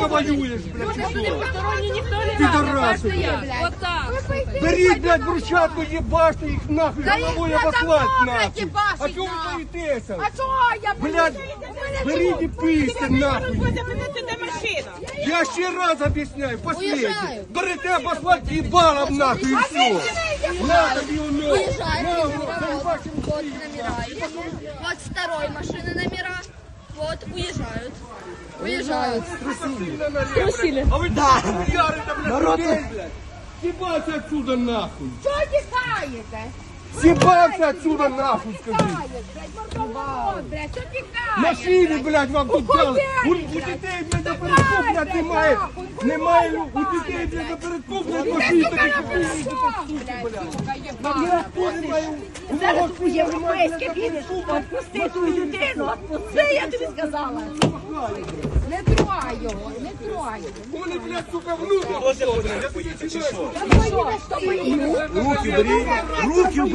сука, воюєш, блядь, чи що? Посторонні ніхто не Підараси, бачить. блядь. Отак. Беріть, блядь, брусчатку, їбаште їх нахуй, Та їх головою надо обослать добре нахуй. їбашить А чого ви нахуй. боїтеся? А чого я Блядь, беріть і пийте нахуй. де машина? Я ще раз об'ясняю, последний. Уїжджаю. Берете обослать їбалом нахуй і все. На тобі воно. Уезжает. На, воно, заїбашим Вот номера. Вот второй машины номера. Уезжают. Трусили. А ви да. ярите, блядь, людей, блядь. Отсюда нахуй. Чого тікаєте? Съебаться отсюда нахуй, скажи. Мордоворот, блядь, що? Машини, блядь, вам тут дали. У, у дітей, блядь, напередку, блядь, немає. Немає, лю- у дітей, блядь, напередку, блядь, машини такі купили. Напередку немає. У мого сина немає, блядь, напередку, блядь. Отпусти ту людину, отпусти, я тобі сказала. Не трогай його, не трогай. Вони, блядь, сука, внутрі. Це що? Руки бери, руки